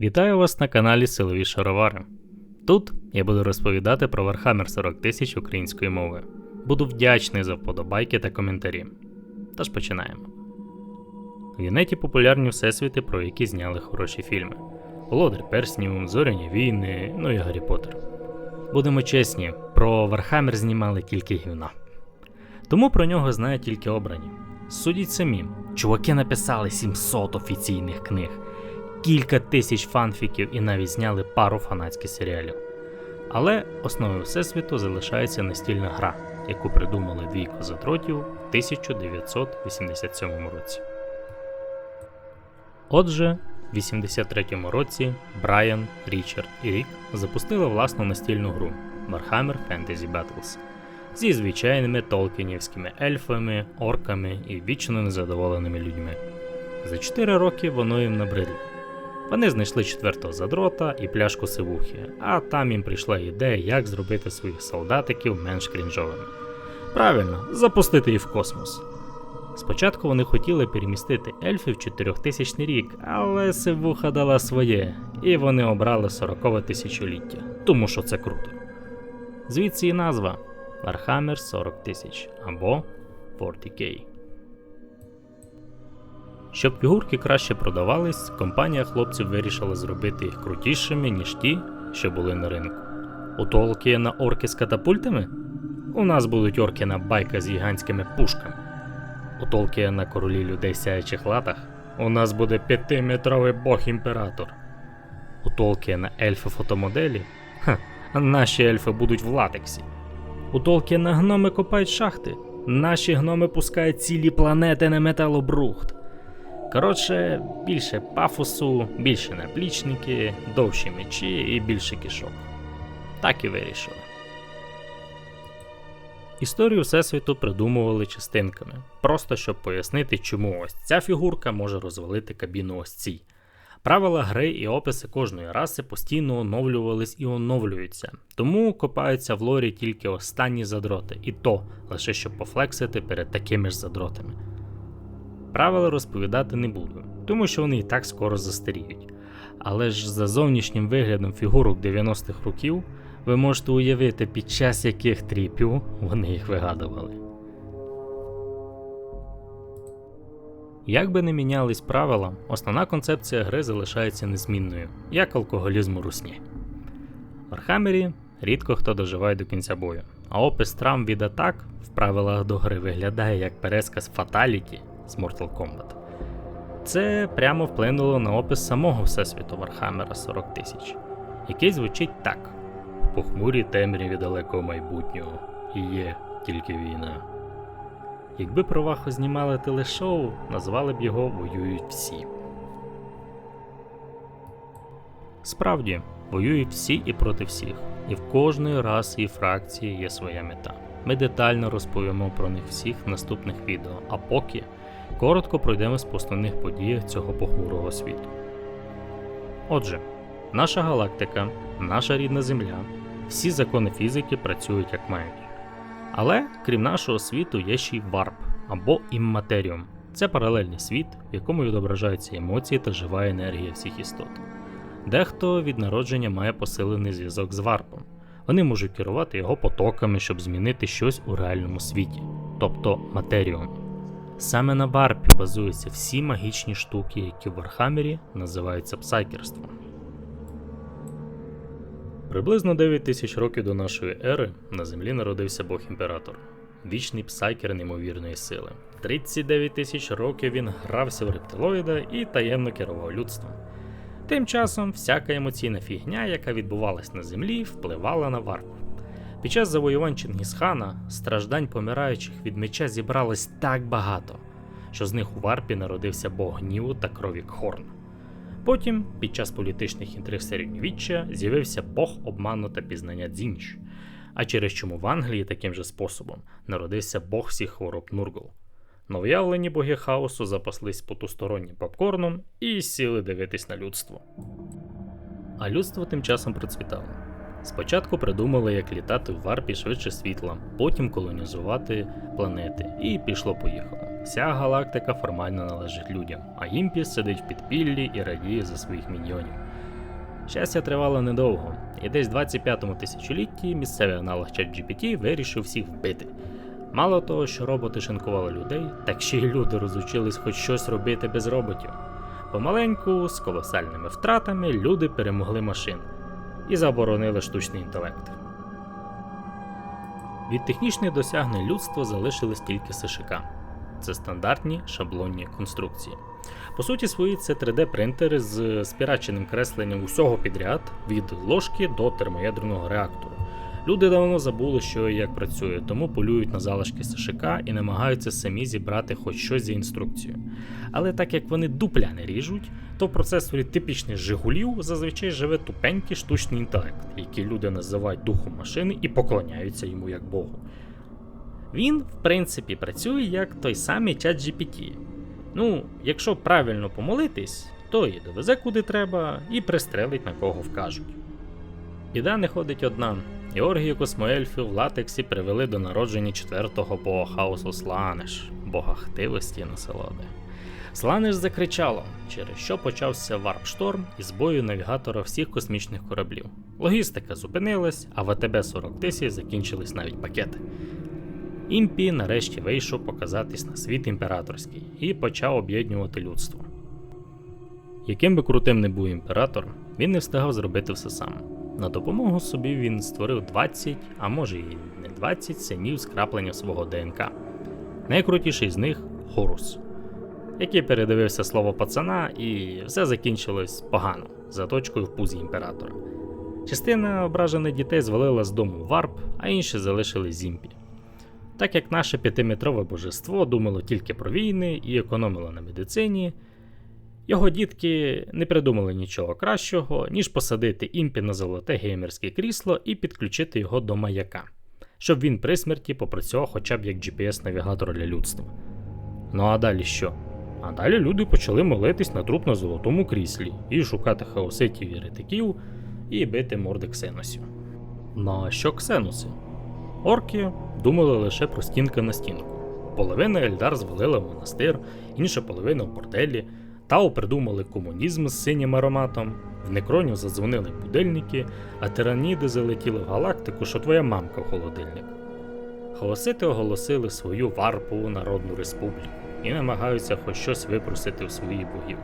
Вітаю вас на каналі Силові Шаровари. Тут я буду розповідати про Warhammer 40 тисяч української мови. Буду вдячний за вподобайки та коментарі. Тож починаємо. В Юнеті популярні всесвіти, про які зняли хороші фільми: Володар Перснів, Зоряні війни, ну і Гаррі Поттер. Будемо чесні, про Warhammer знімали тільки гівна. Тому про нього знають тільки обрані. Судіть самі, чуваки написали 700 офіційних книг, кілька тисяч фанфіків і навіть зняли пару фанатських серіалів. Але основою всесвіту залишається настільна гра, яку придумали двійко задротів в 1987 році. Отже, в 83-му році Брайан, Річард і Рік запустили власну настільну гру Warhammer Fantasy Battles зі звичайними толкінівськими ельфами, орками і вічно незадоволеними людьми. За 4 роки воно їм набридло. Вони знайшли четвертого задрота і пляшку сивухи, а там їм прийшла ідея, як зробити своїх солдатиків менш крінжовими. Правильно, запустити їх в космос. Спочатку вони хотіли перемістити ельфів в 4000 рік, але сивуха дала своє, і вони обрали 40 тисячоліття, тому що це круто. Звідси і назва Warhammer 40 тисяч або 40K. Щоб фігурки краще продавались, компанія хлопців вирішила зробити їх крутішими, ніж ті, що були на ринку. У Толкіна орки з катапультами? У нас будуть орки на байка з гігантськими пушками. У Толкіна королі людей сяючих латах. У нас буде п'ятиметровий бог імператор. У Толкіна ельфи фотомоделі. Ха, наші ельфи будуть в латексі. У Толкіна гноми копають шахти. Наші гноми пускають цілі планети на металобрухт. Коротше, більше пафосу, більше наплічники, довші мечі і більше кишок. Так і вирішили. Історію Всесвіту придумували частинками, просто щоб пояснити, чому ось ця фігурка може розвалити кабіну ось цій. Правила гри і описи кожної раси постійно оновлювались і оновлюються, тому копаються в лорі тільки останні задроти, і то лише щоб пофлексити перед такими ж задротами. Правила розповідати не буду, тому що вони і так скоро застаріють. Але ж за зовнішнім виглядом фігурок 90-х років ви можете уявити, під час яких тріпів вони їх вигадували. Як би не мінялись правила, основна концепція гри залишається незмінною, як алкоголізм у русні. В Архамері рідко хто доживає до кінця бою, а опис травм від атак в правилах до гри виглядає як пересказ Fatality з Mortal Kombat. Це прямо вплинуло на опис самого всесвіту Вархаммера 40 тисяч, який звучить так: в похмурій темряві далекого майбутнього і є тільки війна. Якби про Вахо знімали телешоу, назвали б його Воюють всі. Справді, воюють всі і проти всіх, і в кожної раси і фракції є своя мета. Ми детально розповімо про них всіх в наступних відео, а поки коротко пройдемось по основних подіях цього похмурого світу. Отже, наша галактика, наша рідна Земля, всі закони фізики працюють як мають. Але крім нашого світу є ще й варп або імматеріум. Це паралельний світ, в якому відображаються емоції та жива енергія всіх істот. Дехто від народження має посилений зв'язок з варпом. Вони можуть керувати його потоками, щоб змінити щось у реальному світі, тобто матеріум. Саме на варпі базуються всі магічні штуки, які в Вархаммері називаються псайкерством. Приблизно 9 тисяч років до нашої ери на землі народився Бог імператор, вічний псайкер неймовірної сили. 39 тисяч років він грався в рептилоїда і таємно керував людством. Тим часом всяка емоційна фігня, яка відбувалась на землі, впливала на варп. Під час завоювань Чингісхана страждань помираючих від меча зібралось так багато, що з них у варпі народився бог гніву та крові Кхорн. Потім, під час політичних інтриг середньовіччя, з'явився Бог обману та пізнання Дзінч, а через чому в Англії таким же способом народився Бог всіх хвороб Нургл. Новоявлені боги хаосу запаслись потустороннім попкорном і сіли дивитись на людство. А людство тим часом процвітало. Спочатку придумали, як літати в варпі швидше світла, потім колонізувати планети, і пішло-поїхало. Вся галактика формально належить людям, а Імпіс сидить в підпіллі і радіє за своїх міньйонів. Щастя тривало недовго, і десь в 25-му тисячолітті місцевий аналог ChatGPT вирішив всіх вбити. Мало того, що роботи шинкували людей, так ще й люди розучились хоч щось робити без роботів. Помаленьку, з колосальними втратами, люди перемогли машин і заборонили штучний інтелект. Від технічних досягнень людства залишились тільки СШК. Це стандартні шаблонні конструкції. По суті, свої це 3D-принтери з спіраченим кресленням усього підряд від ложки до термоядерного реактору. Люди давно забули, що і як працює, тому полюють на залишки СШК і намагаються самі зібрати хоч щось за інструкцією. Але так як вони дупля не ріжуть, то в процесорі типічних Жигулів зазвичай живе тупенький штучний інтелект, який люди називають духом машини і поклоняються йому як Богу. Він, в принципі, працює як той самий чат GPT. Ну, якщо правильно помолитись, то і довезе куди треба, і пристрелить на кого вкажуть. Біда не ходить одна. Георгію космоельфів в латексі привели до народження четвертого бога хаосу Сланеш, бога хтивості і насолоди. Сланеш закричало, через що почався варп-шторм із бою навігатора всіх космічних кораблів. Логістика зупинилась, а в АТБ 40 тисяч закінчились навіть пакети. Імпі нарешті вийшов показатись на світ імператорський і почав об'єднувати людство. Яким би крутим не був імператор, він не встигав зробити все сам. На допомогу собі він створив 20, а може і не 20 синів скраплення свого ДНК. Найкрутіший з них Хорус, який передивився слово пацана, і все закінчилось погано, за точкою в пузі імператора. Частина ображених дітей звалила з дому варп, а інші залишили зімпі. Так як наше п'ятиметрове божество думало тільки про війни і економило на медицині, його дітки не придумали нічого кращого, ніж посадити імпі на золоте геймерське крісло і підключити його до маяка, щоб він при смерті попрацював хоча б як GPS-навігатор для людства. Ну а далі що? А далі люди почали молитись на труп на золотому кріслі і шукати хаоситів і ретиків і бити морди ксеносів. Ну а що ксеноси? Орки думали лише про стінка на стінку. Половина Ельдар звалила в монастир, інша половина в борделі. Тау придумали комунізм з синім ароматом, в Некроню задзвонили будильники, а тираніди залетіли в галактику, що твоя мамка в холодильник. Хаосити оголосили свою варпу Народну Республіку і намагаються хоч щось випросити в своїх богів.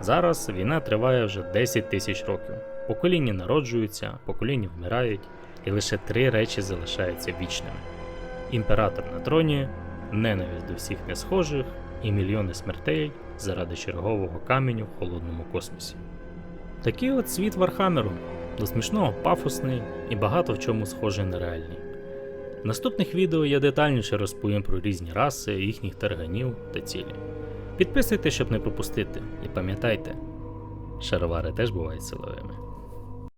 Зараз війна триває вже 10 тисяч років. Покоління народжуються, покоління вмирають, і лише три речі залишаються вічними: імператор на троні, ненависть до всіх несхожих і мільйони смертей заради чергового каменю в холодному космосі. Такий от світ Вархамеру, до смішного пафосний і багато в чому схожий на реальний. В наступних відео я детальніше розповім про різні раси, їхніх тарганів та цілі. Підписуйтесь, щоб не пропустити, і пам'ятайте, шаровари теж бувають силовими.